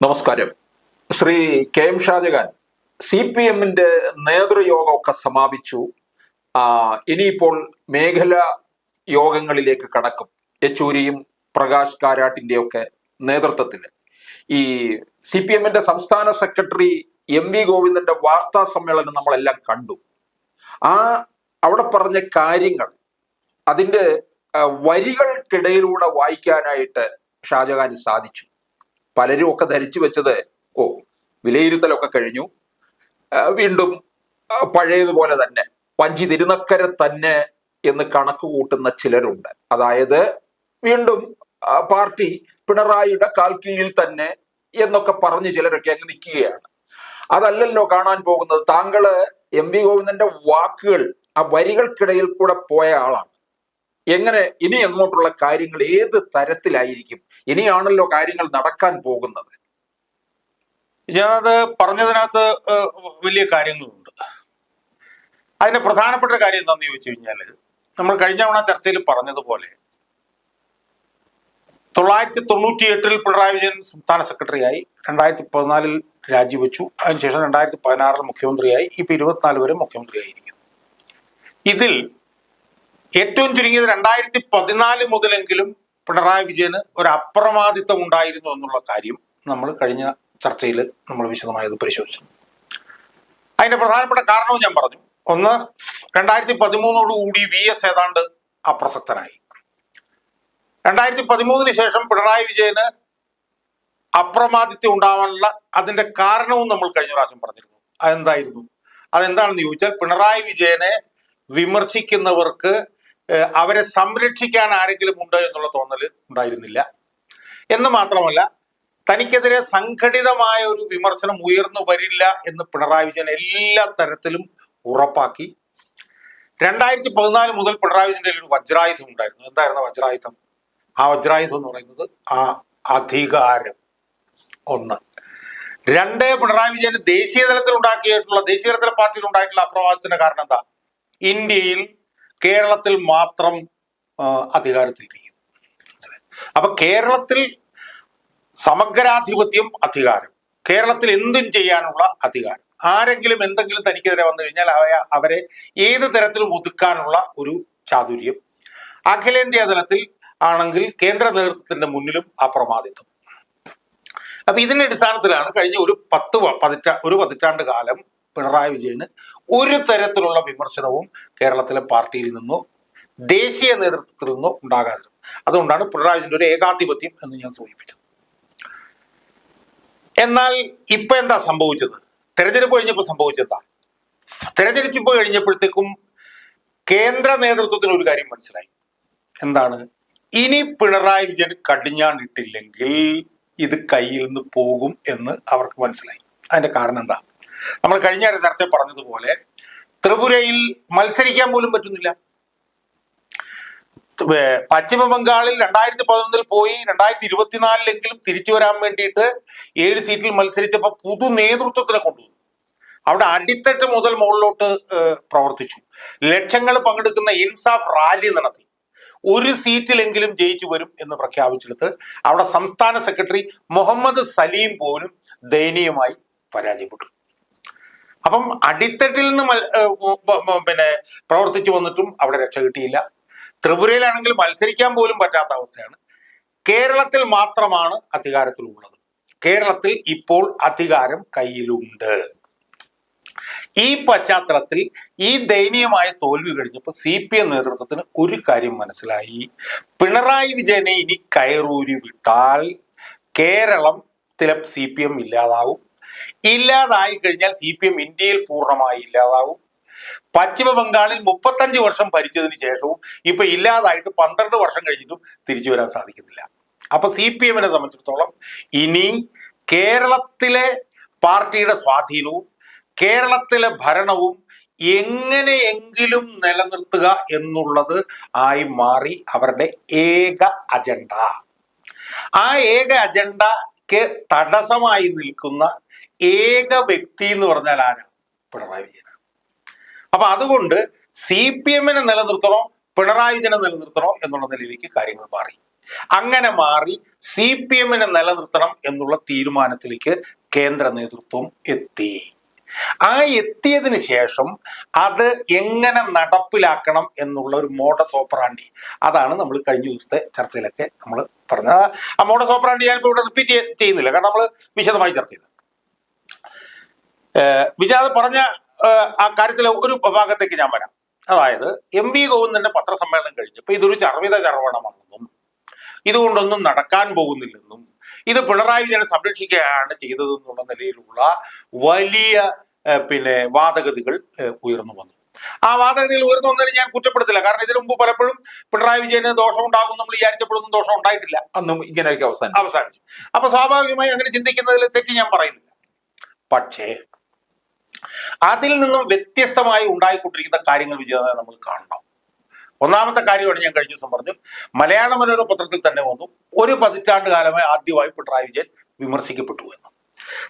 നമസ്കാരം. Shri K M Shajahan C P എമ്മിന്റെ നേതൃയോഗമൊക്കെ സമാപിച്ചു. ഇനിയിപ്പോൾ മേഖല യോഗങ്ങളിലേക്ക് കടക്കും. യെച്ചൂരിയും പ്രകാശ് കാരാട്ടിന്റെയൊക്കെ നേതൃത്വത്തിൽ ഈ സി പി എമ്മിന്റെ സംസ്ഥാന സെക്രട്ടറി എം വി ഗോവിന്ദന്റെ വാർത്താ സമ്മേളനം നമ്മളെല്ലാം കണ്ടു. ആ അവിടെ പറഞ്ഞ കാര്യങ്ങൾ അതിന്റെ ആ, വരികൾക്കിടയിലൂടെ വായിക്കാനായിട്ട് ഷാജഹാന് സാധിച്ചു. പലരും ഒക്കെ ധരിച്ചു വെച്ചത് ഓ വിലയിരുത്തലൊക്കെ കഴിഞ്ഞു. വീണ്ടും പഴയതുപോലെ തന്നെ വഞ്ചി തിരുനക്കര തന്നെ എന്ന് കണക്ക് കൂട്ടുന്ന ചിലരുണ്ട്. അതായത് വീണ്ടും പാർട്ടി പിണറായിയുടെ കാൽക്കീഴിൽ കീഴിൽ തന്നെ എന്നൊക്കെ പറഞ്ഞ് ചിലരൊക്കെ അങ്ങ് നിൽക്കുകയാണ്. അതല്ലല്ലോ കാണാൻ പോകുന്നത്. താങ്കൾ എം വി ഗോവിന്ദന്റെ വാക്കുകൾ ആ വരികൾക്കിടയിൽ കൂടെ പോയ ആളാണ്. എങ്ങനെ ഇനി അങ്ങോട്ടുള്ള കാര്യങ്ങൾ ഏത് തരത്തിലായിരിക്കും? ഇനിയാണല്ലോ കാര്യങ്ങൾ നടക്കാൻ പോകുന്നത്. ഞാനത് പറഞ്ഞതിനകത്ത് വലിയ കാര്യങ്ങളുണ്ട്. അതിന്റെ പ്രധാനപ്പെട്ട കാര്യം എന്താണെന്ന് ചോദിച്ചു കഴിഞ്ഞാൽ നമ്മൾ കഴിഞ്ഞ തവണ ചർച്ചയിൽ പറഞ്ഞതുപോലെ തൊള്ളായിരത്തി തൊണ്ണൂറ്റി എട്ടിൽ പിണറായി വിജയൻ സംസ്ഥാന സെക്രട്ടറിയായി രണ്ടായിരത്തി പതിനാലിൽ രാജിവെച്ചു അതിനുശേഷം രണ്ടായിരത്തി പതിനാറിൽ മുഖ്യമന്ത്രിയായി ഇപ്പൊ ഇരുപത്തിനാല് വരെ മുഖ്യമന്ത്രിയായിരിക്കും ഇതിൽ ഏറ്റവും ചുരുങ്ങിയത് രണ്ടായിരത്തി പതിനാല് മുതലെങ്കിലും പിണറായി വിജയന് ഒരു അപ്രമാദിത്വം ഉണ്ടായിരുന്നു എന്നുള്ള കാര്യം നമ്മൾ കഴിഞ്ഞ ചർച്ചയിൽ നമ്മൾ വിശദമായത് പരിശോധിച്ചു. അതിന്റെ പ്രധാനപ്പെട്ട കാരണവും ഞാൻ പറഞ്ഞു. ഒന്ന് രണ്ടായിരത്തി പതിമൂന്നോടുകൂടി വി എസ് ഏതാണ്ട് അപ്രസക്തനായി. രണ്ടായിരത്തി പതിമൂന്നിന് ശേഷം പിണറായി വിജയന് അപ്രമാദിത്യം ഉണ്ടാവാനുള്ള അതിന്റെ കാരണവും നമ്മൾ കഴിഞ്ഞ പ്രാവശ്യം പറഞ്ഞിരുന്നു. അതെന്തായിരുന്നു? അതെന്താണെന്ന് ചോദിച്ചാൽ പിണറായി വിജയനെ വിമർശിക്കുന്നവർക്ക് അവരെ സംരക്ഷിക്കാൻ ആരെങ്കിലും ഉണ്ടോ എന്നുള്ള തോന്നൽ ഉണ്ടായിരുന്നില്ല. എന്ന് മാത്രമല്ല തനിക്കെതിരെ സംഘടിതമായ ഒരു വിമർശനം ഉയർന്നു വരില്ല എന്ന് പിണറായി വിജയൻ എല്ലാ തരത്തിലും ഉറപ്പാക്കി. രണ്ടായിരത്തി പതിനാല് മുതൽ പിണറായി വിജയന്റെ ഒരു വജ്രായുധം ഉണ്ടായിരുന്നു. എന്തായിരുന്നു വജ്രായുധം? ആ വജ്രായുധം എന്ന് പറയുന്നത് ആ അധികാരം ഒന്ന്. രണ്ട് പിണറായി വിജയൻ ദേശീയ തലത്തിൽ ഉണ്ടാക്കിയിട്ടുള്ള ദേശീയ തലത്തിലെ പാർട്ടിയിൽ ഉണ്ടായിട്ടുള്ള അപ്രവാദത്തിന്റെ കാരണം എന്താ? ഇന്ത്യയിൽ കേരളത്തിൽ മാത്രം അധികാരത്തിൽ അധികാരത്തിലിരിക്കുന്നു. അപ്പൊ കേരളത്തിൽ സമഗ്രാധിപത്യം അധികാരം. കേരളത്തിൽ എന്തും ചെയ്യാനുള്ള അധികാരം. ആരെങ്കിലും എന്തെങ്കിലും തനിക്കെതിരെ വന്നു കഴിഞ്ഞാൽ അവ- അവരെ ഏത് തരത്തിലും ഒതുക്കാനുള്ള ഒരു ചാതുര്യം. അഖിലേന്ത്യാ തലത്തിൽ ആണെങ്കിൽ കേന്ദ്ര നേതൃത്വത്തിന്റെ മുന്നിലും അപ്രമാദിത്വം അപ്പൊ ഇതിന്റെ അടിസ്ഥാനത്തിലാണ് കഴിഞ്ഞ ഒരു പത്ത് പതിറ്റാ ഒരു പതിറ്റാണ്ട് കാലം പിണറായി വിജയന് ഒരു തരത്തിലുള്ള വിമർശനവും കേരളത്തിലെ പാർട്ടിയിൽ നിന്നോ ദേശീയ നേതൃത്വത്തിൽ നിന്നോ ഉണ്ടാകാതിരുന്നത് അതുകൊണ്ടാണ് പിണറായിന്റെ ഒരു ഏകാധിപത്യം എന്ന് ഞാൻ സൂചിപ്പിച്ചത്. എന്നാൽ ഇപ്പൊ എന്താ സംഭവിച്ചത്? തെരഞ്ഞെടുപ്പ് കഴിഞ്ഞപ്പോൾ സംഭവിച്ചെന്താ തെരഞ്ഞെടുപ്പ് കഴിഞ്ഞപ്പോഴത്തേക്കും കേന്ദ്ര നേതൃത്വത്തിന് ഒരു കാര്യം മനസ്സിലായി. എന്താണ്? ഇനി പിണറായി വിജയൻ കടിഞ്ഞാണിട്ടില്ലെങ്കിൽ ഇത് കയ്യിൽ നിന്ന് പോകും എന്ന് അവർക്ക് മനസ്സിലായി. അതിന്റെ കാരണം എന്താ? നമ്മൾ കഴിഞ്ഞ ഒരു ചർച്ച പറഞ്ഞതുപോലെ ത്രിപുരയിൽ മത്സരിക്കാൻ പോലും പറ്റുന്നില്ല. പശ്ചിമ ബംഗാളിൽ രണ്ടായിരത്തി പതിനൊന്നിൽ പോയി രണ്ടായിരത്തി ഇരുപത്തിനാലിലെങ്കിലും തിരിച്ചു വരാൻ വേണ്ടിയിട്ട് ഏഴ് സീറ്റിൽ മത്സരിച്ചപ്പോൾ പുതു നേതൃത്വത്തിനെ കൊണ്ടുവന്നു. അവിടെ അടിത്തട്ട് മുതൽ മുകളിലോട്ട് പ്രവർത്തിച്ചു. ലക്ഷങ്ങൾ പങ്കെടുക്കുന്ന ഇൻസാഫ് റാലി നടത്തി. ഒരു സീറ്റിലെങ്കിലും ജയിച്ചു വരും എന്ന് പ്രഖ്യാപിച്ചെടുത്ത് അവിടെ സംസ്ഥാന സെക്രട്ടറി മുഹമ്മദ് സലീം പോലും ദയനീയമായി പരാജയപ്പെട്ടു. അപ്പം അടിത്തട്ടിൽ നിന്ന് പിന്നെ പ്രവർത്തിച്ചു വന്നിട്ടും അവിടെ രക്ഷ കിട്ടിയില്ല. ത്രിപുരയിലാണെങ്കിൽ മത്സരിക്കാൻ പോലും പറ്റാത്ത അവസ്ഥയാണ്. കേരളത്തിൽ മാത്രമാണ് അധികാരത്തിലുള്ളത്. കേരളത്തിൽ ഇപ്പോൾ അധികാരം കയ്യിലുണ്ട്. ഈ പശ്ചാത്തലത്തിൽ ഈ ദയനീയമായ തോൽവി കഴിഞ്ഞപ്പോൾ സി പി എം നേതൃത്വത്തിന് ഒരു കാര്യം മനസ്സിലായി. പിണറായി വിജയനെ ഇനി കയറൂരി വിട്ടാൽ കേരളം സി പി എം ഇല്ലാതാവും. ഇല്ലാതായി കഴിഞ്ഞാൽ സി പി എം ഇന്ത്യയിൽ പൂർണമായി ഇല്ലാതാവും. പശ്ചിമ ബംഗാളിൽ മുപ്പത്തഞ്ച് വർഷം ഭരിച്ചതിന് ശേഷവും ഇപ്പൊ ഇല്ലാതായിട്ട് പന്ത്രണ്ട് വർഷം കഴിഞ്ഞിട്ടും തിരിച്ചു വരാൻ സാധിക്കുന്നില്ല. അപ്പൊ സി പി എമ്മിനെ സംബന്ധിച്ചിടത്തോളം ഇനി കേരളത്തിലെ പാർട്ടിയുടെ സ്വാധീനവും കേരളത്തിലെ ഭരണവും എങ്ങനെയെങ്കിലും നിലനിർത്തുക എന്നുള്ളത് ആയി മാറി അവരുടെ ഏക അജണ്ട. ആ ഏക അജണ്ടക്ക് തടസ്സമായി നിൽക്കുന്ന ഏക വ്യക്തി എന്ന് പറഞ്ഞാൽ ആരാ? പിണറായി വിജയൻ അപ്പൊ അതുകൊണ്ട് സി പി എമ്മിനെ നിലനിർത്തണോ പിണറായി വിജയനെ നിലനിർത്തണോ എന്നുള്ള നിലയിലേക്ക് കാര്യങ്ങൾ മാറി. അങ്ങനെ മാറി സി പി എമ്മിനെ നിലനിർത്തണം എന്നുള്ള തീരുമാനത്തിലേക്ക് കേന്ദ്ര നേതൃത്വം എത്തി. ആ എത്തിയതിന് ശേഷം അത് എങ്ങനെ നടപ്പിലാക്കണം എന്നുള്ള ഒരു മോഡസ് ഓപ്പറാണ്ടി അതാണ് നമ്മൾ കഴിഞ്ഞ ദിവസത്തെ ചർച്ചയിലൊക്കെ നമ്മൾ പറഞ്ഞത്. ആ- മോഡസ് ഓപ്പറാണ്ടി ഞാനിപ്പോൾ ഇവിടെ റിപ്പീറ്റ് ചെയ്യുന്നില്ല. കാരണം നമ്മൾ വിശദമായി ചർച്ച ചെയ്തു. ഏഹ് വിജാത് പറഞ്ഞ ആ കാര്യത്തിലെ ഒരു ഭാഗത്തേക്ക് ഞാൻ വരാം. അതായത് എം വി ഗോവിന്ദന്റെ പത്രസമ്മേളനം കഴിഞ്ഞപ്പോൾ ഇതൊരു ചർവിത ചർവണമാണെന്നും ഇതുകൊണ്ടൊന്നും നടക്കാൻ പോകുന്നില്ലെന്നും ഇത് പിണറായി വിജയനെ സംരക്ഷിക്കുകയാണ് ചെയ്തതെന്നുള്ള നിലയിലുള്ള വലിയ പിന്നെ വാദഗതികൾ ഉയർന്നു വന്നു. ആ വാദഗതികൾ ഉയർന്നു വന്നതിന് ഞാൻ കുറ്റപ്പെടുത്തില്ല. കാരണം ഇതിനു മുമ്പ് പലപ്പോഴും പിണറായി വിജയന് ദോഷം ഉണ്ടാകും നമ്മൾ വിചാരിച്ചപ്പോഴൊന്നും ദോഷം ഉണ്ടായിട്ടില്ല. അന്നും ഇങ്ങനെയൊക്കെ അവസാനം അവസാനിച്ചു. അപ്പൊ സ്വാഭാവികമായി അങ്ങനെ ചിന്തിക്കുന്നതിൽ തെറ്റ് ഞാൻ പറയുന്നില്ല. പക്ഷേ അതിൽ നിന്നും വ്യത്യസ്തമായി ഉണ്ടായിക്കൊണ്ടിരിക്കുന്ന കാര്യങ്ങൾ വിജയതായി നമ്മൾ കാണണം. ഒന്നാമത്തെ കാര്യമാണ് ഞാൻ കഴിഞ്ഞ ദിവസം പറഞ്ഞു മലയാള മനോരമ പത്രത്തിൽ തന്നെ വന്നു. ഒരു പതിറ്റാണ്ട് കാലമായി ആദ്യമായി പിണറായി വിജയൻ വിമർശിക്കപ്പെട്ടു എന്ന്.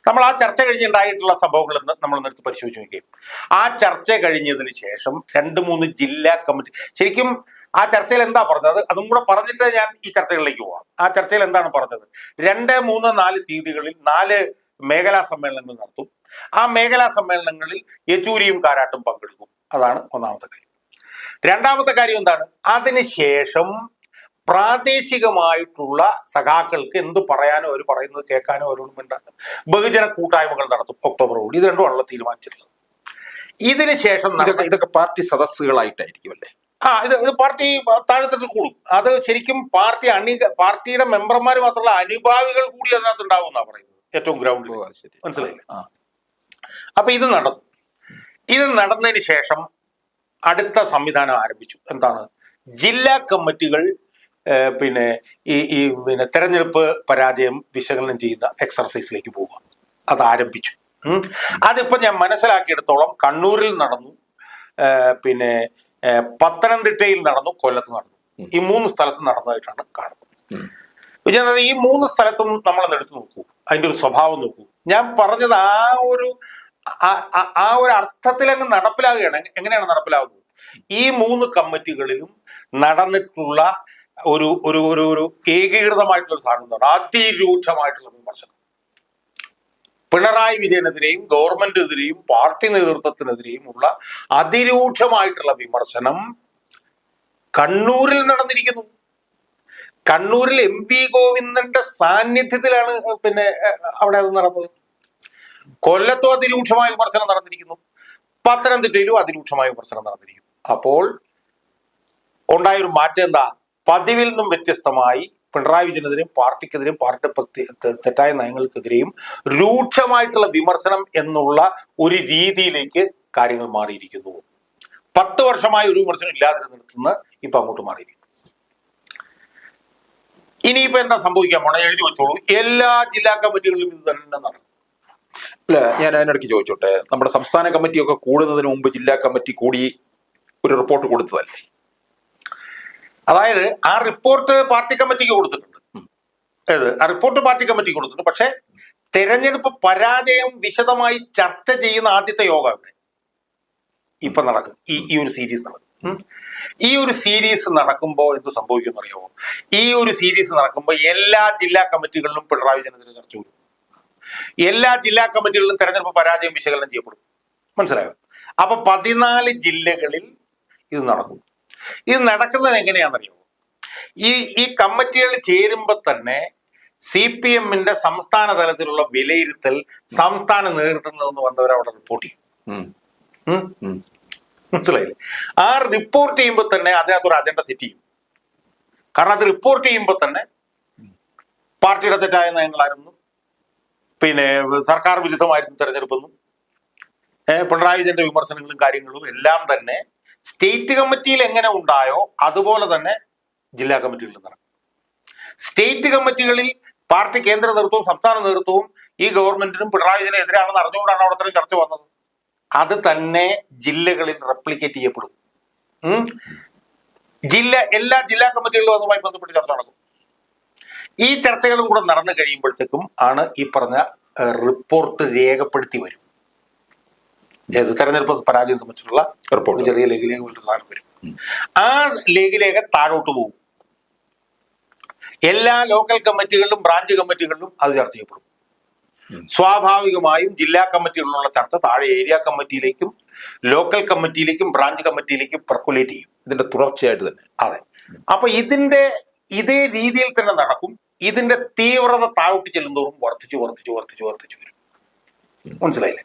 നമ്മൾ ആ ചർച്ച കഴിഞ്ഞുണ്ടായിട്ടുള്ള സംഭവങ്ങൾ നമ്മൾ നിർത്തി പരിശോധിച്ച് നോക്കുകയും ആ ചർച്ച കഴിഞ്ഞതിന് ശേഷം രണ്ട് മൂന്ന് ജില്ലാ കമ്മിറ്റി ശരിക്കും ആ ചർച്ചയിൽ എന്താ പറഞ്ഞത്? അതും കൂടെ പറഞ്ഞിട്ട് ഞാൻ ഈ ചർച്ചകളിലേക്ക് പോവാം. ആ ചർച്ചയിൽ എന്താണ് പറഞ്ഞത്? രണ്ട് മൂന്ന് നാല് തീയതികളിൽ നാല് മേഖലാ സമ്മേളനങ്ങൾ നടത്തും. ആ മേഖലാ സമ്മേളനങ്ങളിൽ യെച്ചൂരിയും കാരാട്ടും പങ്കെടുക്കും. അതാണ് ഒന്നാമത്തെ കാര്യം. രണ്ടാമത്തെ കാര്യം എന്താണ്? അതിനുശേഷം പ്രാദേശികമായിട്ടുള്ള സഖാക്കൾക്ക് എന്ത് പറയാനോ അവർ പറയുന്നത് കേൾക്കാനോ അവരോട് ഉണ്ടാകും ബഹുജന കൂട്ടായ്മകൾ നടത്തും ഒക്ടോബർ കൂടി ഇത് രണ്ടുമാണല്ലോ തീരുമാനിച്ചിട്ടുള്ളത്. ഇതിന് ശേഷം ഇതൊക്കെ പാർട്ടി സദസ്സുകളായിട്ടായിരിക്കും അല്ലേ? ആ ഇത് ഇത് പാർട്ടി താഴെത്തട്ടിൽ കൂടും. അത് ശരിക്കും പാർട്ടി അണി പാർട്ടിയുടെ മെമ്പർമാർ മാത്രമല്ല അനുഭാവികൾ കൂടി അതിനകത്ത് ഉണ്ടാവും എന്നാണ് പറയുന്നത്. ഏറ്റവും ഗ്രൗണ്ടിൽ മനസ്സിലായില്ലേ? അപ്പൊ ഇത് നടന്നു. ഇത് നടന്നതിന് ശേഷം അടുത്ത സംവിധാനം ആരംഭിച്ചു. എന്താണ്? ജില്ലാ കമ്മിറ്റികൾ പിന്നെ ഈ ഈ പിന്നെ തെരഞ്ഞെടുപ്പ് പരാജയം വിശകലനം ചെയ്യുന്ന എക്സർസൈസിലേക്ക് പോവുക. അത് ആരംഭിച്ചു. അതിപ്പോ ഞാൻ മനസ്സിലാക്കിയെടുത്തോളം കണ്ണൂരിൽ നടന്നു. പിന്നെ പത്തനംതിട്ടയിൽ നടന്നു കൊല്ലത്ത് നടന്നു. ഈ മൂന്ന് സ്ഥലത്ത് നടന്നതായിട്ടാണ് കാണുന്നത്. വിജയനാഥ് ഈ മൂന്ന് സ്ഥലത്തും നമ്മളൊന്ന് എടുത്തു നോക്കൂ. അതിന്റെ ഒരു സ്വഭാവം നോക്കൂ. ഞാൻ പറഞ്ഞത് ആ ഒരു ആ- ഒരു അർത്ഥത്തിൽ അങ്ങ് നടപ്പിലാവുകയാണ്. എങ്ങനെയാണ് നടപ്പിലാവുന്നത്? ഈ മൂന്ന് കമ്മിറ്റികളിലും നടന്നിട്ടുള്ള ഒരു ഒരു ഒരു ഒരു ഏകീകൃതമായിട്ടുള്ള ഒരു സാധനം എന്താണ്? അതിരൂക്ഷമായിട്ടുള്ള വിമർശനം. പിണറായി വിജയനെതിരെയും ഗവൺമെന്റിനെതിരെയും പാർട്ടി നേതൃത്വത്തിനെതിരെയും ഉള്ള അതിരൂക്ഷമായിട്ടുള്ള വിമർശനം കണ്ണൂരിൽ നടന്നിരിക്കുന്നു. കണ്ണൂരിൽ എം പി ഗോവിന്ദന്റെ സാന്നിധ്യത്തിലാണ് പിന്നെ അവിടെ അത് നടന്നത്. കൊല്ലത്തും അതിരൂക്ഷമായ വിമർശനം നടന്നിരിക്കുന്നു. പത്തനംതിട്ടയിലും അതിരൂക്ഷമായ വിമർശനം നടന്നിരിക്കുന്നു. അപ്പോൾ ഉണ്ടായ ഒരു മാറ്റം എന്താ? പതിവിൽ നിന്നും വ്യത്യസ്തമായി പിണറായി വിജയനെതിരെയും പാർട്ടിക്കെതിരെയും പാർട്ടി പ്രത്യ- തെ- തെറ്റായ നയങ്ങൾക്കെതിരെയും രൂക്ഷമായിട്ടുള്ള വിമർശനം എന്നുള്ള ഒരു രീതിയിലേക്ക് കാര്യങ്ങൾ മാറിയിരിക്കുന്നു. പത്ത് വർഷമായി ഒരു വിമർശനം ഇല്ലാതിരുന്നിടത്തുനിന്ന് ഇപ്പൊ അങ്ങോട്ട് മാറിയിരിക്കുന്നു. ഇനിയിപ്പോ എന്താ സംഭവിക്കാൻ പോണേ എഴുതി വെച്ചോളൂ. എല്ലാ ജില്ലാ കമ്മിറ്റികളിലും ഇത് തന്നെ നടക്കും. അല്ല ഞാൻ അതിനിടയ്ക്ക് ചോദിച്ചോട്ടെ? നമ്മുടെ സംസ്ഥാന കമ്മിറ്റിയൊക്കെ കൂടുന്നതിന് മുമ്പ് ജില്ലാ കമ്മിറ്റി കൂടി ഒരു റിപ്പോർട്ട് കൊടുത്തതല്ലേ? അതായത് ആ റിപ്പോർട്ട് പാർട്ടി കമ്മിറ്റിക്ക് കൊടുത്തിട്ടുണ്ട്. ഏത്? ആ റിപ്പോർട്ട് പാർട്ടി കമ്മിറ്റിക്ക് കൊടുത്തിട്ടുണ്ട്. പക്ഷെ തെരഞ്ഞെടുപ്പ് പരാജയം വിശദമായി ചർച്ച ചെയ്യുന്ന ആദ്യത്തെ യോഗം ഇവിടെ ഇപ്പൊ നടക്കും. ഈ ഈ ഒരു സീരീസ് നടക്കും. ഈ ഒരു സീരീസ് നടക്കുമ്പോൾ എന്ത് സംഭവിക്കും അറിയാമോ ഈ ഒരു സീരീസ് നടക്കുമ്പോൾ എല്ലാ ജില്ലാ കമ്മിറ്റികളിലും പിണറായി ജനത്തിന് ചർച്ച വരും. എല്ലാ ജില്ലാ കമ്മിറ്റികളിലും തെരഞ്ഞെടുപ്പ് പരാജയം വിശകലനം ചെയ്യപ്പെടും. മനസ്സിലായോ? അപ്പൊ പതിനാല് ജില്ലകളിൽ ഇത് നടക്കും ഇത് നടക്കുന്നത് എങ്ങനെയാണെന്നറിയോ? ഈ ഈ കമ്മിറ്റികൾ ചേരുമ്പോൾ തന്നെ സി പി എമ്മിന്റെ സംസ്ഥാന തലത്തിലുള്ള വിലയിരുത്തൽ സംസ്ഥാന നേതൃത്വത്തിൽ നിന്ന് വന്നവരവിടെ റിപ്പോർട്ട് ചെയ്യും. മനസ്സിലായില്ലേ? ആ റിപ്പോർട്ട് ചെയ്യുമ്പോൾ തന്നെ അതിനകത്തൊരു അജണ്ട സെറ്റ് ചെയ്യും. കാരണം അത് റിപ്പോർട്ട് ചെയ്യുമ്പോൾ തന്നെ പാർട്ടിയുടെ തെറ്റായ നയങ്ങളായിരുന്നു. പിന്നെ സർക്കാർ വിരുദ്ധമായിരുന്നു തെരഞ്ഞെടുപ്പെന്നും പിണറായി വിജയന്റെ വിമർശനങ്ങളും കാര്യങ്ങളും എല്ലാം തന്നെ സ്റ്റേറ്റ് കമ്മിറ്റിയിൽ എങ്ങനെ ഉണ്ടായോ അതുപോലെ തന്നെ ജില്ലാ കമ്മിറ്റികളിൽ നടക്കും. സ്റ്റേറ്റ് കമ്മിറ്റികളിൽ പാർട്ടി കേന്ദ്ര നേതൃത്വവും സംസ്ഥാന നേതൃത്വവും ഈ ഗവൺമെന്റിനും പിണറായി വിജയനെ എതിരാണെന്ന് അറിഞ്ഞുകൊണ്ടാണ് അവിടെ അത്രയും ചർച്ച വന്നത്. അത് തന്നെ ജില്ലകളിൽ റെപ്ലിക്കേറ്റ് ചെയ്യപ്പെടും. ജില്ല എല്ലാ ജില്ലാ കമ്മിറ്റികളിലും അതുമായി ബന്ധപ്പെട്ട് ചർച്ച നടക്കും. ഈ ചർച്ചകളും കൂടെ നടന്നു കഴിയുമ്പോഴത്തേക്കും ആണ് ഈ പറഞ്ഞ റിപ്പോർട്ട് രേഖപ്പെടുത്തി വരും. ഏത് തെരഞ്ഞെടുപ്പ് പരാജയം സംബന്ധിച്ചിട്ടുള്ള റിപ്പോർട്ട്. ചെറിയ ലഘുലേഖ പോലൊരു സാധനം വരും. ആ ലഘുലേഖ താഴോട്ട് പോകും. എല്ലാ ലോക്കൽ കമ്മിറ്റികളിലും ബ്രാഞ്ച് കമ്മിറ്റികളിലും അത് ചർച്ച ചെയ്യപ്പെടും. സ്വാഭാവികമായും ജില്ലാ കമ്മിറ്റികളിലുള്ള ചർച്ച താഴെ ഏരിയ കമ്മിറ്റിയിലേക്കും ലോക്കൽ കമ്മിറ്റിയിലേക്കും ബ്രാഞ്ച് കമ്മിറ്റിയിലേക്കും പെർക്കുലേറ്റ് ചെയ്യും. ഇതിന്റെ തുടർച്ചയായിട്ട് തന്നെ. അതെ. അപ്പൊ ഇതിന്റെ ഇതേ രീതിയിൽ തന്നെ നടക്കും. ഇതിന്റെ തീവ്രത താഴോട്ട് ചെല്ലുന്തോറും വർദ്ധിച്ചു വർദ്ധിച്ചു വർദ്ധിച്ചു വർദ്ധിച്ചു വരും. മനസ്സിലായില്ലേ?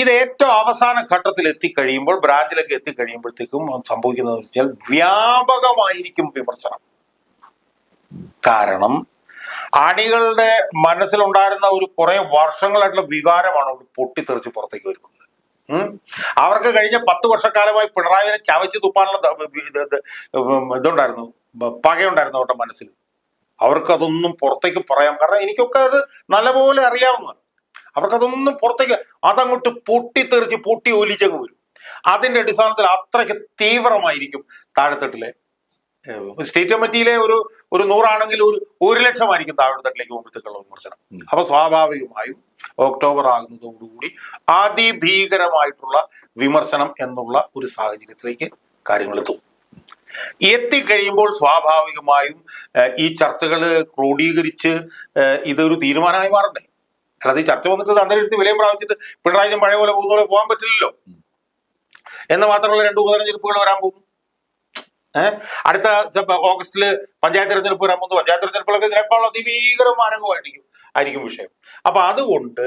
ഇത് ഏറ്റവും അവസാന ഘട്ടത്തിൽ എത്തിക്കഴിയുമ്പോൾ ബ്രാഞ്ചിലൊക്കെ എത്തിക്കഴിയുമ്പോഴത്തേക്കും സംഭവിക്കുന്നത് വെച്ചാൽ വ്യാപകമായിരിക്കും വിമർശനം. കാരണം അണികളുടെ മനസ്സിലുണ്ടായിരുന്ന ഒരു കുറെ വർഷങ്ങളായിട്ടുള്ള വികാരമാണ് അവിടെ പൊട്ടിത്തെറിച്ച് പുറത്തേക്ക് വരുന്നത്. അവർക്ക് കഴിഞ്ഞ പത്ത് വർഷക്കാലമായി പിണറായിനെ ചവച്ച് തുപ്പാനുള്ള ഇതുണ്ടായിരുന്നു പകയുണ്ടായിരുന്നു അവരുടെ മനസ്സിൽ. അവർക്ക് അതൊന്നും പുറത്തേക്ക് പറയാം. കാരണം എനിക്കൊക്കെ അത് നല്ലപോലെ അറിയാവുന്നതാണ്. അവർക്കതൊന്നും പുറത്തേക്ക് അതങ്ങോട്ട് പൊട്ടിത്തെറിച്ച് പൊട്ടി ഒലിച്ചങ്ങ് വരും. അതിന്റെ അടിസ്ഥാനത്തിൽ അത്രയ്ക്ക് തീവ്രമായിരിക്കും താഴെത്തട്ടിലെ സ്റ്റേറ്റ് കമ്മിറ്റിയിലെ ഒരു ഒരു നൂറാണെങ്കിൽ ഒരു ഒരു ലക്ഷമായിരിക്കും താഴെത്തട്ടിലേക്ക് പോകുമ്പോഴത്തേക്കുള്ള വിമർശനം. അപ്പൊ സ്വാഭാവികമായും ഒക്ടോബർ ആകുന്നതോടുകൂടി അതിഭീകരമായിട്ടുള്ള വിമർശനം എന്നുള്ള ഒരു സാഹചര്യത്തിലേക്ക് കാര്യങ്ങൾ എത്തും എത്തിക്കഴിയുമ്പോൾ സ്വാഭാവികമായും ഈ ചർച്ചകൾ ക്രോഡീകരിച്ച് ഇതൊരു തീരുമാനമായി മാറണ്ടേ? അല്ലാതെ ഈ ചർച്ച വന്നിട്ട് അന്തരീക്ഷത്തിൽ വിലയും പ്രാപിച്ചിട്ട് പിണറായി പഴയ പോലെ പോകുന്ന പോലെ പോകാൻ പറ്റില്ലല്ലോ. എന്ന് മാത്രമല്ല രണ്ട് ഉപതെരഞ്ഞെടുപ്പുകൾ വരാൻ പോകും അടുത്ത ഓഗസ്റ്റിൽ പഞ്ചായത്ത് തെരഞ്ഞെടുപ്പ് വരാൻ പോകുന്നു. പഞ്ചായത്ത് തെരഞ്ഞെടുപ്പുകളൊക്കെ ഇതിനേക്കാൾ അതിഭീകരമാരംഗമായിരിക്കും ആയിരിക്കും വിഷയം. അപ്പൊ അതുകൊണ്ട്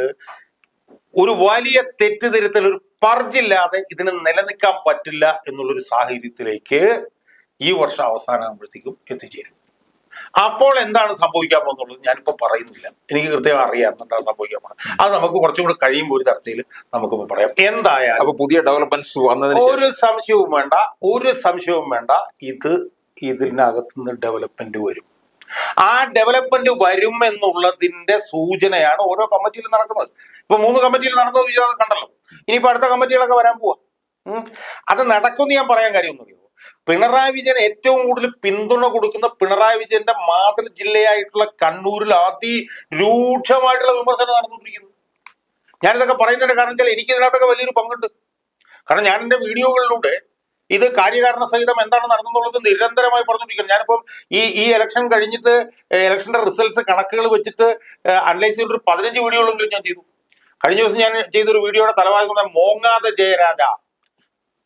ഒരു വലിയ തെറ്റിദ്ധരുത്തൽ ഒരു പർജില്ലാതെ ഇതിന് നിലനിൽക്കാൻ പറ്റില്ല എന്നുള്ളൊരു സാഹചര്യത്തിലേക്ക് ഈ വർഷം അവസാനമാകുമ്പോഴത്തേക്കും എത്തിച്ചേരും. അപ്പോൾ എന്താണ് സംഭവിക്കാൻ പോകുന്നുള്ളത് ഞാനിപ്പോ പറയുന്നില്ല. എനിക്ക് കൃത്യമായി അറിയാം എന്താണ് സംഭവിക്കാൻ പോകുന്നത്. അത് നമുക്ക് കുറച്ചും കൂടെ കഴിയുമ്പോൾ ഒരു ചർച്ചയിൽ നമുക്കിപ്പോൾ പറയാം. എന്തായാലും പുതിയ ഡെവലപ്മെന്റ്സ് വന്നതിന് ഒരു സംശയവും വേണ്ട. ഒരു സംശയവും വേണ്ട. ഇത് ഇതിനകത്ത് നിന്ന് ഡെവലപ്മെന്റ് വരും. ആ ഡെവലപ്മെന്റ് വരും എന്നുള്ളതിന്റെ സൂചനയാണ് ഓരോ കമ്മിറ്റിയിലും നടക്കുന്നത്. ഇപ്പൊ മൂന്ന് കമ്മിറ്റിയിൽ നടന്നത് വിചാരം കണ്ടല്ലോ. ഇനിയിപ്പോ അടുത്ത കമ്മിറ്റികളൊക്കെ വരാൻ പോവാ. അത് നടക്കുമെന്ന് ഞാൻ പറയാൻ കാര്യമൊന്നുമില്ല പിണറായി വിജയൻ ഏറ്റവും കൂടുതൽ പിന്തുണ കൊടുക്കുന്ന പിണറായി വിജയന്റെ മാതൃ ജില്ലയായിട്ടുള്ള കണ്ണൂരിൽ അതിരൂക്ഷമായിട്ടുള്ള വിമർശനം നടന്നുകൊണ്ടിരിക്കുന്നു. ഞാനിതൊക്കെ പറയുന്നതിന്റെ കാരണം വെച്ചാൽ എനിക്ക് ഇതിനകത്തൊക്കെ വലിയൊരു പങ്കുണ്ട്. കാരണം ഞാൻ എന്റെ വീഡിയോകളിലൂടെ ഇത് കാര്യകാരണ സഹിതം എന്താണ് നടന്നെന്നുള്ളത് നിരന്തരമായി പറഞ്ഞുകൊണ്ടിരിക്കുകയാണ്. ഞാനിപ്പം ഈ ഈ ഇലക്ഷൻ കഴിഞ്ഞിട്ട് ഇലക്ഷന്റെ റിസൾട്ട്സ് കണക്കുകൾ വെച്ചിട്ട് അനലൈസ് ചെയ്തൊരു പതിനഞ്ച് വീഡിയോകളെങ്കിലും ഞാൻ ചെയ്തു. കഴിഞ്ഞ ദിവസം ഞാൻ ചെയ്തൊരു വീഡിയോയുടെ തലവാദി മോങ്ങാതെ ജയരാജ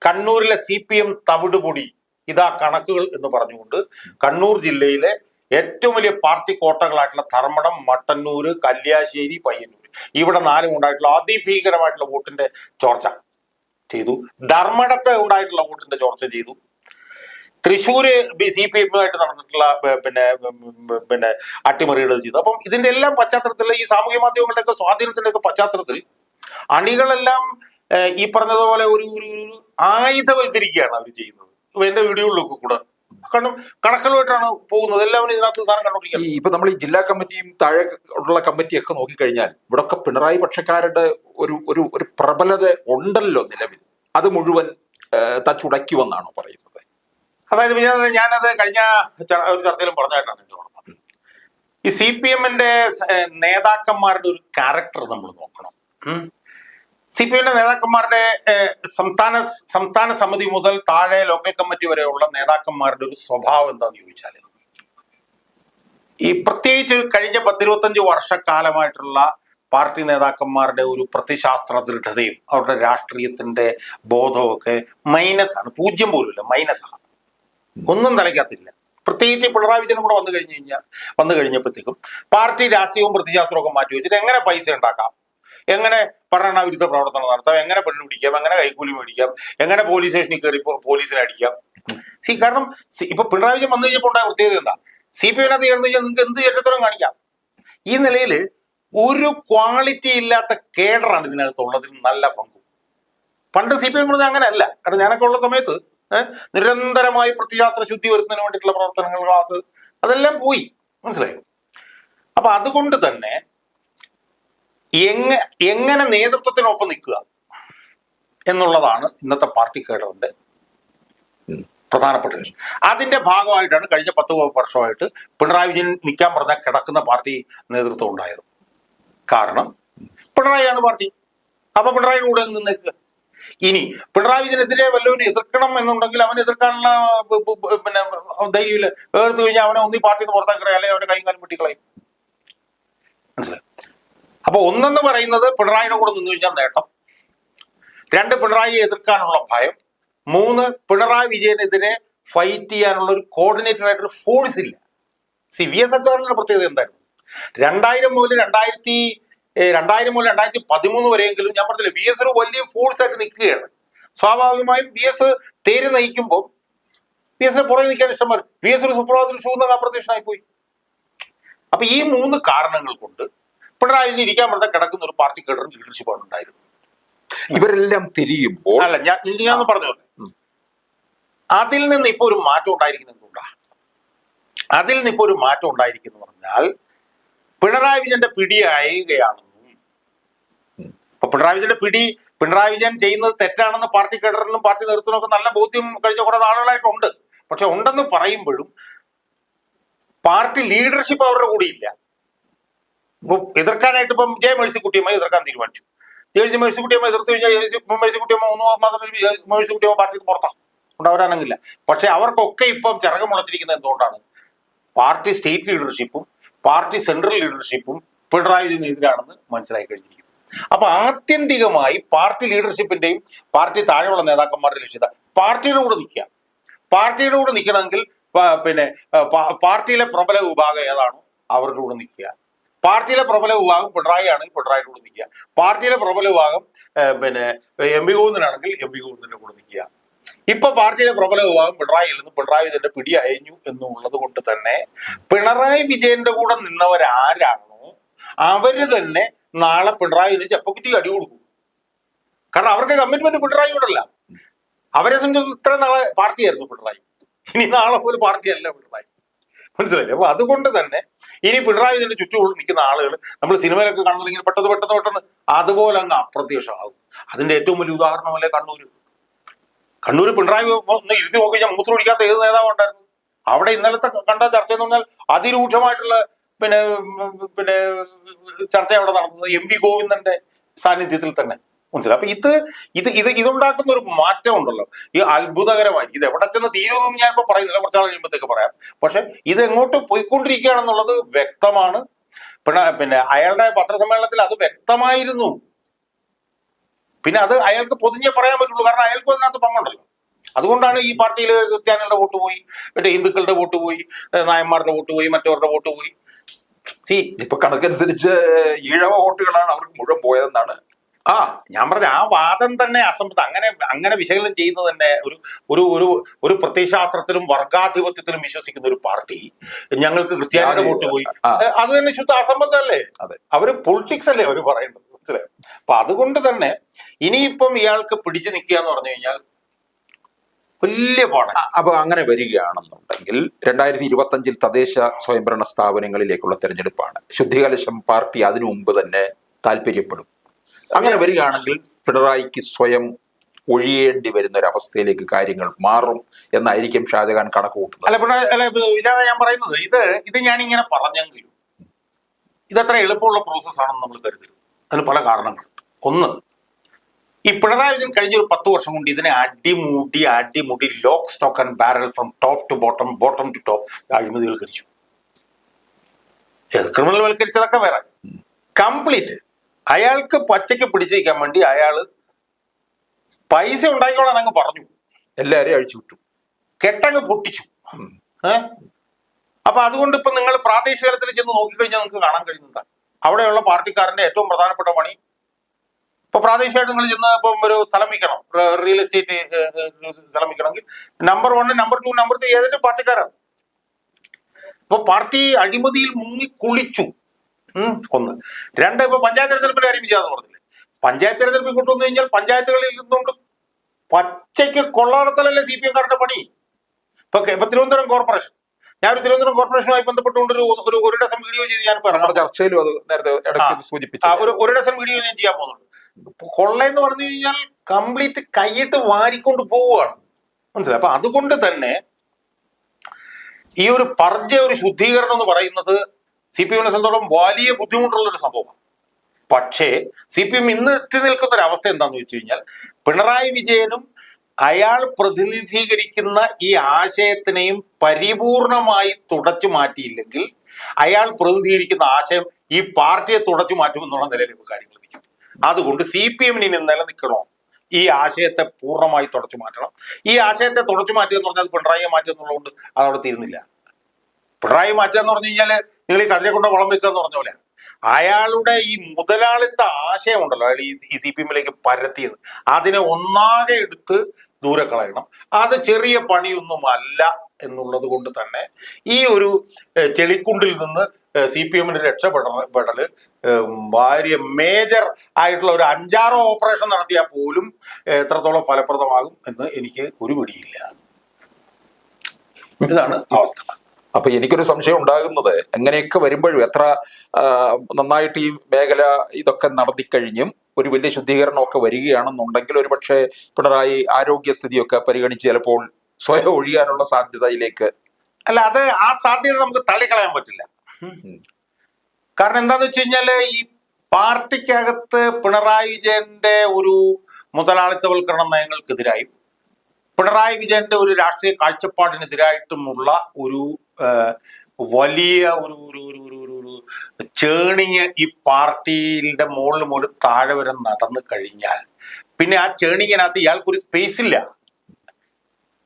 കണ്ണൂരിലെ സി പി എം തവിടുപൊടി ഇതാ കണക്കുകൾ എന്ന് പറഞ്ഞുകൊണ്ട് കണ്ണൂർ ജില്ലയിലെ ഏറ്റവും വലിയ പാർട്ടി കോട്ടകളായിട്ടുള്ള ധർമ്മടം മട്ടന്നൂർ കല്യാശ്ശേരി പയ്യന്നൂർ. ഇവിടെ നാലും ഉണ്ടായിട്ടുള്ള അതിഭീകരമായിട്ടുള്ള വോട്ടിന്റെ ചോർച്ച ചെയ്തു. ധർമ്മടത്ത് ഉണ്ടായിട്ടുള്ള വോട്ടിന്റെ ചോർച്ച ചെയ്തു. തൃശ്ശൂര് സി പി എമ്മുമായിട്ട് നടന്നിട്ടുള്ള പിന്നെ പിന്നെ അട്ടിമറികൾ ചെയ്തു. അപ്പം ഇതിന്റെ എല്ലാം പശ്ചാത്തലത്തിൽ ഈ സാമൂഹ്യ മാധ്യമങ്ങളുടെ ഒക്കെ സ്വാധീനത്തിന്റെ ഒക്കെ പശ്ചാത്തലത്തിൽ അണികളെല്ലാം ഈ പറഞ്ഞതുപോലെ ഒരു ഒരു ആയുധവൽക്കരിക്കുകയാണ് അവർ ചെയ്യുന്നത്. എന്റെ വീഡിയോകളിലൊക്കെ കൂടെ. കാരണം കണക്കലുമായിട്ടാണ് പോകുന്നത്. എല്ലാവരും ഇതിനകത്ത് സാധനം കണ്ടുപിടിക്കുക ഇപ്പൊ നമ്മൾ ഈ ജില്ലാ കമ്മിറ്റിയും താഴെ ഉള്ള കമ്മിറ്റിയൊക്കെ നോക്കിക്കഴിഞ്ഞാൽ ഇവിടൊക്കെ പിണറായി പക്ഷക്കാരുടെ ഒരു ഒരു ഒരു പ്രബലത ഉണ്ടല്ലോ നിലവിൽ. അത് മുഴുവൻ തച്ചുടയ്ക്കുമെന്നാണോ പറയുന്നത്. അതായത് ഞാൻ ഞാനത് കഴിഞ്ഞ ഒരു ചർച്ചയിലും പറഞ്ഞായിട്ടാണ് എന്റെ ഓർമ്മ ഈ സി പി എമ്മിന്റെ നേതാക്കന്മാരുടെ ഒരു ക്യാരക്ടർ നമ്മൾ നോക്കണം. സി പി എമ്മിന്റെ നേതാക്കന്മാരുടെ സംസ്ഥാന സംസ്ഥാന സമിതി മുതൽ താഴെ ലോക്കൽ കമ്മിറ്റി വരെയുള്ള നേതാക്കന്മാരുടെ ഒരു സ്വഭാവം എന്താന്ന് ചോദിച്ചാൽ ഈ പ്രത്യേകിച്ച് കഴിഞ്ഞ പത്തിരുപത്തഞ്ച് വർഷക്കാലമായിട്ടുള്ള പാർട്ടി നേതാക്കന്മാരുടെ ഒരു പ്രതിശാസ്ത്ര ദൃഢതയും അവരുടെ രാഷ്ട്രീയത്തിന്റെ ബോധവുമൊക്കെ മൈനസ് ആണ്. പൂജ്യം പോലുമില്ല മൈനസ് ആണ്. ഒന്നും തലയ്ക്കത്തില്ല പ്രത്യേകിച്ച് പിണറായി വിജയനും കൂടെ വന്നു കഴിഞ്ഞു കഴിഞ്ഞാൽ വന്നു കഴിഞ്ഞപ്പോഴത്തേക്കും പാർട്ടി രാഷ്ട്രീയവും പ്രതിശാസ്ത്രവും ഒക്കെ മാറ്റി വെച്ചിട്ട് എങ്ങനെ പൈസ ഉണ്ടാക്കാം? എങ്ങനെ ഭരണവിരുദ്ധ പ്രവർത്തനം നടത്താം? എങ്ങനെ പെണ്ണു പിടിക്കാം? എങ്ങനെ കൈക്കൂലി മേടിക്കാം? എങ്ങനെ പോലീസ് സ്റ്റേഷനിൽ കയറി പോലീസിനെ അടിക്കാം? സി കാരണം ഇപ്പൊ പിണറായി വിജയൻ വന്നു കഴിഞ്ഞപ്പോൾ ഉണ്ടായ പ്രത്യേകത എന്താ? സി പി എമ്മിനകത്ത് ചേർന്ന് നിങ്ങൾക്ക് എന്ത് ചരിത്രം കാണിക്കാം? ഈ നിലയിൽ ഒരു ക്വാളിറ്റി ഇല്ലാത്ത കേഡറാണ് ഇതിനകത്തുള്ളതിൽ നല്ല പങ്കും. പണ്ട് സി പി എം പറഞ്ഞാൽ അങ്ങനെയല്ല. കാരണം ഞാനൊക്കെ ഉള്ള സമയത്ത് നിരന്തരമായി പ്രതിശാസ്ത്ര ശുദ്ധി വരുന്നതിന് വേണ്ടിയിട്ടുള്ള പ്രവർത്തനങ്ങൾ ക്ലാസ് അതെല്ലാം പോയി. മനസ്സിലായോ? അപ്പൊ അതുകൊണ്ട് തന്നെ എങ്ങ എങ്ങനെ നേതൃത്വത്തിനൊപ്പം നിൽക്കുക എന്നുള്ളതാണ് ഇന്നത്തെ പാർട്ടി കേഡറിന്റെ പ്രധാനപ്പെട്ട വിഷയം അതിന്റെ ഭാഗമായിട്ടാണ് കഴിഞ്ഞ പത്ത് വർഷമായിട്ട് പിണറായി വിജയൻ നിൽക്കാൻ പറഞ്ഞ കിടക്കുന്ന പാർട്ടി നേതൃത്വം ഉണ്ടായത്. കാരണം പിണറായിയാണ് പാർട്ടി. അപ്പൊ പിണറായി കൂടെ നിന്ന് നിന്നേക്കുക ഇനി പിണറായി വിജയനെതിരെ വല്ലവരും എതിർക്കണം എന്നുണ്ടെങ്കിൽ അവൻ എതിർക്കാനുള്ള പിന്നെ ധൈര്യമില്ല. വേർത്ത് കഴിഞ്ഞാൽ അവനെ ഒന്നി പാർട്ടിയിൽ നിന്ന് അല്ലെങ്കിൽ അവന്റെ കൈകാലം വെട്ടിക്കളയും. മനസ്സിലായി? അപ്പൊ ഒന്നെന്ന് പറയുന്നത് പിണറായിയുടെ കൂടെ നിന്ന് കഴിഞ്ഞാൽ നേട്ടം. രണ്ട് പിണറായി എതിർക്കാനുള്ള ഭയം. മൂന്ന് പിണറായി വിജയനെതിരെ ഫൈറ്റ് ചെയ്യാനുള്ള ഒരു കോർഡിനേറ്റർ ആയിട്ടൊരു ഫോഴ്സ് ഇല്ല. സി വി എസ് എച്ച് പ്രത്യേകത എന്തായിരുന്നു? രണ്ടായിരം മുതൽ രണ്ടായിരത്തി രണ്ടായിരം മുതൽ രണ്ടായിരത്തി പതിമൂന്ന് വരെയെങ്കിലും ഞാൻ പറഞ്ഞില്ല വി എസ് ഒരു വലിയ ഫോഴ്സ് ആയിട്ട് നിൽക്കുകയാണ്. സ്വാഭാവികമായും വി എസ് തേര് നയിക്കുമ്പോൾ വി എസിനെ പുറകെ നിൽക്കാൻ ഇഷ്ടം വരും വി എസ് ഒരു സുപ്രഭാതത്തിൽ ശൂന്യത അപ്രത്യക്ഷനായി പോയി അപ്പൊ ഈ മൂന്ന് കാരണങ്ങൾ കൊണ്ട് പിണറായി വിജയൻ ഇരിക്കാൻ വെറുതെ കിടക്കുന്ന ഒരു പാർട്ടി കേഡർ ലീഡർഷിപ്പാണ് ഉണ്ടായിരുന്നത്. ഇവരെല്ലാം തിരിയുമ്പോൾ അല്ല ഞാൻ ഞാൻ പറഞ്ഞു അതിൽ നിന്ന് ഇപ്പൊ ഒരു മാറ്റം ഉണ്ടായിരിക്കുന്നത് എന്തുകൊണ്ടാ അതിൽ നിന്ന് ഇപ്പൊ ഒരു മാറ്റം ഉണ്ടായിരിക്കുന്നു പറഞ്ഞാൽ പിണറായി വിജയന്റെ പിടി അയയുകയാണെന്നും ഇപ്പൊ പിണറായി വിജയന്റെ പിടി പിണറായി വിജയൻ ചെയ്യുന്നത് തെറ്റാണെന്ന് പാർട്ടി കേഡറിലും പാർട്ടി നേതൃത്വത്തിനും ഒക്കെ നല്ല ബോധ്യം കഴിഞ്ഞ കുറെ നാളുകളായിട്ടുണ്ട് പക്ഷെ ഉണ്ടെന്ന് പറയുമ്പോഴും പാർട്ടി ലീഡർഷിപ്പ് അവരുടെ കൂടെ ഇല്ല. ഇപ്പൊ എതിർക്കാനായിട്ട് ഇപ്പം ജയ മേഴ്സിക്കുട്ടിയമ്മ എതിർക്കാൻ തീരുമാനിച്ചു. ജയിച്ച് മേഴ്സിക്കുട്ടിയമ്മ എതിർത്ത് കഴിഞ്ഞാൽ മേഴ്സിക്കുട്ടിയമ്മ മൂന്ന് മാസം മേഴ്സിക്കുട്ടിയമ്മ പാർട്ടി പുറത്താണ് ഉണ്ടാവരാണെങ്കില്ല പക്ഷെ അവർക്കൊക്കെ ഇപ്പം ചിറകം മുളച്ചിരിക്കുന്നത് എന്തുകൊണ്ടാണ്? പാർട്ടി സ്റ്റേറ്റ് ലീഡർഷിപ്പും പാർട്ടി സെൻട്രൽ ലീഡർഷിപ്പും പിണറായി വിജയനെതിരാണെന്ന് മനസ്സിലായി കഴിഞ്ഞിരിക്കുന്നു. അപ്പൊ ആത്യന്തികമായി പാർട്ടി ലീഡർഷിപ്പിന്റെയും പാർട്ടി താഴെയുള്ള നേതാക്കന്മാരുടെ ലക്ഷ്യത പാർട്ടിയുടെ കൂടെ നിൽക്കുക. പാർട്ടിയുടെ കൂടെ നിൽക്കണമെങ്കിൽ പിന്നെ പാർട്ടിയിലെ പ്രബല വിഭാഗം ഏതാണോ അവരുടെ കൂടെ നിൽക്കുക. പാർട്ടിയിലെ പ്രബല വിഭാഗം പിണറായി ആണെങ്കിൽ പിണറായിയുടെ കൂടെ നിൽക്കുക. പാർട്ടിയിലെ പ്രബല വിഭാഗം പിന്നെ എം പി ഗോവിന്ദനാണെങ്കിൽ എം പി ഗോവിന്ദന്റെ കൂടെ നിൽക്കുക. ഇപ്പൊ പാർട്ടിയിലെ പ്രബല വിഭാഗം പിണറായിയിൽ നിന്ന് പിണറായി വിജയന്റെ പിടി അയഞ്ഞു എന്നുള്ളത് കൊണ്ട് തന്നെ പിണറായി വിജയന്റെ കൂടെ നിന്നവരാരാണോ അവർ തന്നെ നാളെ പിണറായി പിണറായിന് ചെപ്പക്കുറ്റി അടി കൊടുക്കും. കാരണം അവർക്ക് കമ്മിറ്റ്മെന്റ് പിണറായിയോടല്ല. അവരെ സംബന്ധിച്ച് ഇത്ര നാളെ പാർട്ടിയായിരുന്നു പിണറായി. ഇനി നാളെ പോലും പാർട്ടിയല്ല പിണറായി. മനസ്സിലായില്ലേ? അപ്പൊ അതുകൊണ്ട് തന്നെ ഇനി പിണറായി വിജയന്റെ ചുറ്റും നിൽക്കുന്ന ആളുകൾ നമ്മൾ സിനിമയിലൊക്കെ കാണുന്നില്ലെങ്കിൽ പെട്ടെന്ന് പെട്ടെന്ന് പെട്ടെന്ന് അതുപോലെ അങ്ങ് അപ്രത്യക്ഷമാകും. അതിന്റെ ഏറ്റവും വലിയ ഉദാഹരണമല്ലേ കണ്ണൂര്. കണ്ണൂർ പിണറായി ഒന്ന് ഇരുത്തി നോക്കി ഞാൻ മൂത്രം ഒഴിക്കാത്ത ഏത് നേതാവ് ഉണ്ടായിരുന്നു? അവിടെ ഇന്നലത്തെ കണ്ട ചർച്ച എന്ന് പറഞ്ഞാൽ അതിരൂക്ഷമായിട്ടുള്ള പിന്നെ പിന്നെ ചർച്ച അവിടെ നടന്നത് എം വി ഗോവിന്ദന്റെ സാന്നിധ്യത്തിൽ തന്നെ. മനസ്സിലായി? അപ്പൊ ഇത് ഇത് ഇത് ഇതുണ്ടാക്കുന്ന ഒരു മാറ്റം ഉണ്ടല്ലോ. ഈ അത്ഭുതകരമായി. ഇത് എവിടെ ചെന്ന് തീരുമെന്നും ഞാൻ ഇപ്പൊ പറയുന്നില്ല. കുറച്ചാൾ കഴിയുമ്പോഴത്തേക്ക് പറയാം. പക്ഷെ ഇത് എങ്ങോട്ട് പോയിക്കൊണ്ടിരിക്കുകയാണെന്നുള്ളത് വ്യക്തമാണ്. പിന്നെ പിന്നെ അയാളുടെ പത്രസമ്മേളനത്തിൽ അത് വ്യക്തമായിരുന്നു. പിന്നെ അത് അയാൾക്ക് പൊതിഞ്ഞേ പറയാൻ പറ്റുള്ളൂ. കാരണം അയാൾക്കും അതിനകത്ത് പങ്കുണ്ടല്ലോ. അതുകൊണ്ടാണ് ഈ പാർട്ടിയിൽ ക്രിസ്ത്യാനികളുടെ വോട്ട് പോയി മറ്റേ ഹിന്ദുക്കളുടെ വോട്ട് പോയി നായന്മാരുടെ വോട്ട് പോയി മറ്റവരുടെ വോട്ട് പോയി. ഇപ്പൊ കണക്കനുസരിച്ച് ഈഴവ വോട്ടുകളാണ് അവർക്ക് മുഴുവൻ പോയതെന്നാണ് ആ ഞാൻ പറഞ്ഞ ആ വാദം തന്നെ അസംബന്ധം അങ്ങനെ അങ്ങനെ വിശകലനം ചെയ്യുന്നത് തന്നെ ഒരു ഒരു ഒരു ഒരു പ്രത്യയശാസ്ത്രത്തിലും വർഗാധിപത്യത്തിലും വിശ്വസിക്കുന്ന ഒരു പാർട്ടി ഞങ്ങൾക്ക് ക്രിസ്ത്യാനിയുടെ വോട്ട് പോയി. അത് തന്നെ ശുദ്ധ അസംബന്ധമല്ലേ? അവർ പൊളിറ്റിക്സ് അല്ലേ അവർ പറയുന്നത്? മനസ്സിലായോ? അപ്പൊ അതുകൊണ്ട് തന്നെ ഇനിയിപ്പം ഇയാൾക്ക് പിടിച്ചു നിൽക്കുക എന്ന് പറഞ്ഞു കഴിഞ്ഞാൽ വലിയ പാടാണ് അപ്പോൾ അപ്പൊ അങ്ങനെ വരികയാണെന്നുണ്ടെങ്കിൽ രണ്ടായിരത്തി ഇരുപത്തി അഞ്ചിൽ തദ്ദേശ സ്വയംഭരണ സ്ഥാപനങ്ങളിലേക്കുള്ള തെരഞ്ഞെടുപ്പാണ്. ശുദ്ധികലശം പാർട്ടി അതിനു മുമ്പ് തന്നെ താല്പര്യപ്പെടും. അങ്ങനെ വരികയാണെങ്കിൽ പിണറായിക്ക് സ്വയം ഒഴിയേണ്ടി വരുന്ന ഒരു അവസ്ഥയിലേക്ക് കാര്യങ്ങൾ മാറും എന്നായിരിക്കും ഷാജഹാൻ കണക്ക് കൂട്ടുന്നത് അല്ല പിന്നെ അല്ല ഞാൻ പറയുന്നത്. ഇത് ഇത് ഞാൻ ഇങ്ങനെ പറഞ്ഞെങ്കിലും ഇതത്ര എളുപ്പമുള്ള പ്രോസസ് ആണെന്ന് നമ്മൾ കരുതരുത്. അതിന് പല കാരണങ്ങളുണ്ട് ഒന്ന് ഈ പിണറായി വിജയൻ കഴിഞ്ഞ ഒരു പത്ത് വർഷം കൊണ്ട് ഇതിനെ അടിമുടി അടിമുടി lock stock and barrel from top to bottom bottom to top അഴിമതിവൽക്കരിച്ചു criminal വൽക്കരിച്ചതൊക്കെ വേറെ. കംപ്ലീറ്റ് അയാൾക്ക് പച്ചയ്ക്ക് പിടിച്ചിരിക്കാൻ വേണ്ടി അയാൾ പൈസ ഉണ്ടാക്കിക്കോളാൻ അങ്ങ് പറഞ്ഞു. എല്ലാവരെയും അഴിച്ചു വിട്ടു. കെട്ടങ്ങ് പൊട്ടിച്ചു. ഏഹ് അപ്പൊ അതുകൊണ്ട് ഇപ്പൊ നിങ്ങൾ പ്രാദേശിക തലത്തിൽ ചെന്ന് നോക്കിക്കഴിഞ്ഞാൽ നിങ്ങൾക്ക് കാണാൻ കഴിയുന്നതാണ് അവിടെയുള്ള പാർട്ടിക്കാരന്റെ ഏറ്റവും പ്രധാനപ്പെട്ട പണി. ഇപ്പൊ പ്രാദേശികമായിട്ട് നിങ്ങൾ ചെന്ന് ഇപ്പം ഒരു സ്ഥലം വിൽക്കണം റിയൽ എസ്റ്റേറ്റ് സ്ഥലം വിൽക്കണമെങ്കിൽ number one number two number three ഏതെങ്കിലും പാർട്ടിക്കാരാണ്? ഇപ്പൊ പാർട്ടി അഴിമതിയിൽ മുങ്ങി കുളിച്ചു. ഒന്ന്. രണ്ട് ഇപ്പൊ പഞ്ചായത്ത് തെരഞ്ഞെടുപ്പിന്റെ കാര്യം വിജയാന്ന് പറഞ്ഞില്ലേ? പഞ്ചായത്ത് തെരഞ്ഞെടുപ്പ് കൊണ്ടുവന്നു കഴിഞ്ഞാൽ പഞ്ചായത്തുകളിൽ നിന്നുകൊണ്ട് പച്ചയ്ക്ക് കൊള്ളാടത്തലല്ലേ സി പി എംകാരുടെ പണി? ഇപ്പൊ ഇപ്പൊ തിരുവനന്തപുരം കോർപ്പറേഷൻ. ഞാൻ ഒരു തിരുവനന്തപുരം കോർപ്പറേഷനുമായി ബന്ധപ്പെട്ടുകൊണ്ട് ഒരു ഒരു ഒരു ഡസൻ വീഡിയോ ചെയ്ത് ഞാൻ ചർച്ചയിലും അത് നേരത്തെ സൂചിപ്പിച്ചു. ഒരു ഒരു ഡസൻ വീഡിയോ ഞാൻ ചെയ്യാൻ പോകുന്നുണ്ട്. കൊള്ള എന്ന് പറഞ്ഞു കഴിഞ്ഞാൽ കംപ്ലീറ്റ് കൈയിട്ട് വാരിക്കൊണ്ട് പോവുകയാണ്. മനസ്സിലായി? അപ്പൊ അതുകൊണ്ട് തന്നെ ഈ ഒരു പർജ ഒരു ശുദ്ധീകരണം എന്ന് പറയുന്നത് സി പി എമ്മിനെ സംബന്ധിച്ചോളം വലിയ ബുദ്ധിമുട്ടുള്ള ഒരു സംഭവമാണ്. പക്ഷേ സി പി എം ഇന്ന് എത്തി നിൽക്കുന്ന ഒരു അവസ്ഥ എന്താന്ന് വെച്ച് കഴിഞ്ഞാൽ പിണറായി വിജയനും അയാൾ പ്രതിനിധീകരിക്കുന്ന ഈ ആശയത്തിനെയും പരിപൂർണമായി തുടച്ചു മാറ്റിയില്ലെങ്കിൽ അയാൾ പ്രതിനിധീകരിക്കുന്ന ആശയം ഈ പാർട്ടിയെ തുടച്ചു മാറ്റുമെന്നുള്ള നിലയിൽ കാര്യങ്ങൾ നിൽക്കും അതുകൊണ്ട് സി പി എമ്മിന് ഇനി നിലനിൽക്കണോ? ഈ ആശയത്തെ പൂർണമായി തുടച്ചു മാറ്റണം. ഈ ആശയത്തെ തുടച്ചു മാറ്റുക എന്ന് പറഞ്ഞാൽ പിണറായിയെ മാറ്റുക എന്നുള്ളതുകൊണ്ട് അതവിടെ തീരുന്നില്ല. പിണറായി മാറ്റുക എന്ന് പറഞ്ഞു കഴിഞ്ഞാൽ നിങ്ങൾ ഈ കതിരെ കൊണ്ട് വളം വെക്കുക എന്ന് പറഞ്ഞ പോലെ അയാളുടെ ഈ മുതലാളിത്ത ആശയം ഉണ്ടല്ലോ അയാൾ ഈ സി പി എമ്മിലേക്ക് പരത്തിയത്. അതിനെ ഒന്നാകെ എടുത്ത് ദൂരെ കളയണം. അത് ചെറിയ പണിയൊന്നും അല്ല എന്നുള്ളത് കൊണ്ട് തന്നെ ഈ ഒരു ചെളിക്കുണ്ടിൽ നിന്ന് സി പി എമ്മിന് രക്ഷപ്പെടൽ പെടൽ ഭാര്യ മേജർ ആയിട്ടുള്ള ഒരു അഞ്ചാറോ ഓപ്പറേഷൻ നടത്തിയാൽ പോലും എത്രത്തോളം ഫലപ്രദമാകും എന്ന് എനിക്ക് ഒരു പിടിയില്ല. ഇതാണ് അവസ്ഥ. അപ്പൊ എനിക്കൊരു സംശയം ഉണ്ടാകുന്നത്. അങ്ങനെയൊക്കെ വരുമ്പോഴും എത്ര നന്നായിട്ട് ഈ മേഖല ഇതൊക്കെ നടത്തിക്കഴിഞ്ഞും ഒരു വലിയ ശുദ്ധീകരണമൊക്കെ വരികയാണെന്നുണ്ടെങ്കിൽ ഒരുപക്ഷെ പിണറായി ആരോഗ്യസ്ഥിതിയൊക്കെ പരിഗണിച്ച് ചിലപ്പോൾ സ്വയം ഒഴിയാനുള്ള സാധ്യതയിലേക്ക് അല്ല അത് ആ സാധ്യത നമുക്ക് തള്ളിക്കളയാൻ പറ്റില്ല. കാരണം എന്താന്ന് വെച്ച് കഴിഞ്ഞാൽ ഈ പാർട്ടിക്കകത്ത് പിണറായി വിജയന്റെ ഒരു മുതലാളിത്തവൽക്കരണ നയങ്ങൾക്കെതിരായും പിണറായി വിജയന്റെ ഒരു രാഷ്ട്രീയ കാഴ്ചപ്പാടിനെതിരായിട്ടുമുള്ള ഒരു വലിയ ഒരു ഒരു ഒരു ഒരു ഒരു ഒരു ചേണിങ് ഈ പാർട്ടിയുടെ മുകളിൽ മുകളിൽ താഴെ വരെ നടന്നു കഴിഞ്ഞാൽ പിന്നെ ആ ചേണിങ്ങിനകത്ത് ഇയാൾക്കൊരു സ്പേസ് ഇല്ല.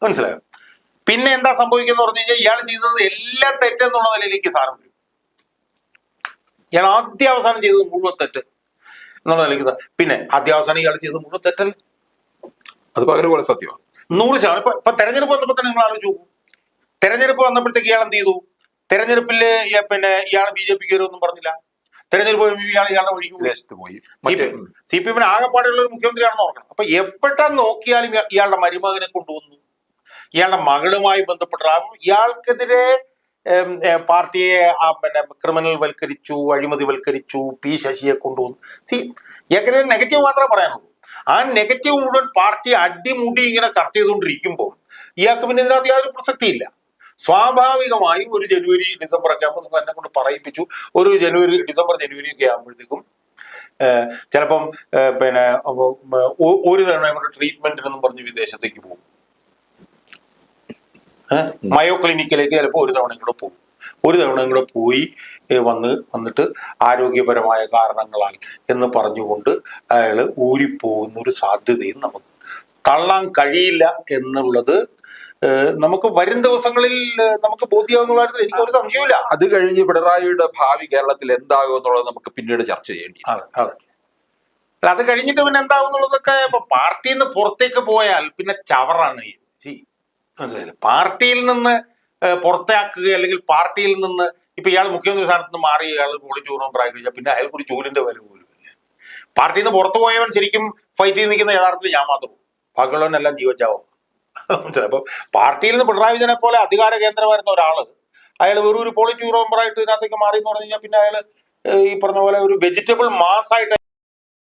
മനസ്സിലായോ? പിന്നെ എന്താ സംഭവിക്കുന്ന പറഞ്ഞു കഴിഞ്ഞാൽ ഇയാൾ ചെയ്തത് എല്ലാ തെറ്റെന്നുള്ള നിലയിലേക്ക് സാധനം വരും. ഇയാൾ ആദ്യ അവസാനം ചെയ്തത് മുഴുവൻ തെറ്റ് എന്നുള്ള നിലയ്ക്ക് പിന്നെ പിന്നെ ആദ്യാവസാനം ഇയാൾ ചെയ്തത് മുഴുവൻ തെറ്റല്ല? അത് പകരം പോലെ സത്യമാണ്. നൂറ് ശതമാനം. ഇപ്പൊ ഇപ്പൊ തെരഞ്ഞെടുപ്പ് വന്നപ്പോ തന്നെ നിങ്ങൾ ആലോചിച്ചു തെരഞ്ഞെടുപ്പ് വന്നപ്പോഴത്തേക്ക് ഇയാൾ എന്ത് ചെയ്തു? തെരഞ്ഞെടുപ്പിൽ പിന്നെ ഇയാൾ ബി ജെ പി കയറുമെന്നും പറഞ്ഞില്ല. തെരഞ്ഞെടുപ്പ് ഇയാൾ ഇയാളുടെ വഴിക്ക് പോയി. സി പി എമ്മിന് ആകെപ്പാടുള്ള ഒരു മുഖ്യമന്ത്രിയാണെന്ന് ഓർക്കണം. അപ്പൊ എവിടെ നോക്കിയാലും ഇയാ- ഇയാളുടെ മരുമകനെ കൊണ്ടുവന്നു. ഇയാളുടെ മകളുമായി ബന്ധപ്പെട്ട ഇയാൾക്കെതിരെ പാർട്ടിയെ പിന്നെ ക്രിമിനൽ വൽക്കരിച്ചു അഴിമതി വൽക്കരിച്ചു പി ശശിയെ കൊണ്ടുവന്നു. സി ഏകദേശം നെഗറ്റീവ് മാത്രമേ പറയാനുള്ളൂ. ആ നെഗറ്റീവ് മുഴുവൻ പാർട്ടി അടിമുടി ഇങ്ങനെ ചർച്ച ചെയ്തുകൊണ്ടിരിക്കുമ്പോൾ ഇയാൾക്ക് പിന്നെ ഇതിനകത്ത് യാതൊരു പ്രസക്തിയില്ല. സ്വാഭാവികമായും ഒരു ജനുവരി ഡിസംബർ ഒക്കെ ആകുമ്പോൾ എന്നെ കൊണ്ട് പറയിപ്പിച്ചു. ഒരു ജനുവരി ഡിസംബർ ജനുവരി ഒക്കെ ആകുമ്പോഴത്തേക്കും ചിലപ്പം പിന്നെ ഒരു തവണ കൂടെ ട്രീറ്റ്മെന്റിനെന്നും പറഞ്ഞ് വിദേശത്തേക്ക് പോകും. മയോ ക്ലിനിക്കിലേക്ക് ചിലപ്പോൾ ഒരു തവണയും കൂടെ പോകും. ഒരു തവണയും കൂടെ പോയി വന്ന് വന്നിട്ട് ആരോഗ്യപരമായ കാരണങ്ങളാൽ എന്ന് പറഞ്ഞുകൊണ്ട് അയാൾ ഊരിപ്പോകുന്ന ഒരു സാധ്യതയും നമുക്ക്. തള്ളാൻ കഴിയില്ല എന്നുള്ളത് നമുക്ക് വരും ദിവസങ്ങളിൽ നമുക്ക് ബോധ്യാവുന്ന കാര്യത്തിൽ എനിക്ക് ഒരു സംശയമില്ല അത് കഴിഞ്ഞ് പിണറായിയുടെ ഭാവി കേരളത്തിൽ എന്താകും എന്നുള്ളത് നമുക്ക് പിന്നീട് ചർച്ച ചെയ്യേണ്ടി അതെ അതെ. അല്ല, അത് കഴിഞ്ഞിട്ട് പിന്നെ എന്താകും എന്നുള്ളതൊക്കെ ഇപ്പൊ പാർട്ടിയിൽ നിന്ന് പുറത്തേക്ക് പോയാൽ പിന്നെ ചവറാണ്. മനസ്സിലായില്ലേ. പാർട്ടിയിൽ നിന്ന് പുറത്താക്കുക അല്ലെങ്കിൽ പാർട്ടിയിൽ നിന്ന് ഇപ്പൊ ഇയാൾ മുഖ്യമന്ത്രി സ്ഥാനത്ത് നിന്ന് മാറി ഇയാൾ ബ്യൂറോ പ്രായം പിന്നെ അയാൾക്ക് ഒരു ജോലിന്റെ വില പോലും ഇല്ല. പാർട്ടിയിൽ നിന്ന് പുറത്തു പോയവൻ ശരിക്കും ഫൈറ്റ് ചെയ്ത് നിൽക്കുന്ന യഥാർത്ഥത്തിൽ ഞാൻ മാത്രം. ബാക്കിയുള്ളവനെല്ലാം ജീവച്ചാവോ അപ്പൊ പാർട്ടിയിൽ നിന്ന് പിണറായി വിജയനെ പോലെ അധികാര കേന്ദ്രമായിരുന്ന ഒരാൾ അയാൾ വെറും ഒരു പോളിറ്റ് ബ്യൂറോ മെമ്പറായിട്ട് ഇതിനകത്തേക്ക് മാറി എന്ന് പറഞ്ഞു കഴിഞ്ഞാൽ പിന്നെ അയാൾ ഈ പറഞ്ഞ പോലെ ഒരു വെജിറ്റബിൾ മാസ് ആയിട്ട്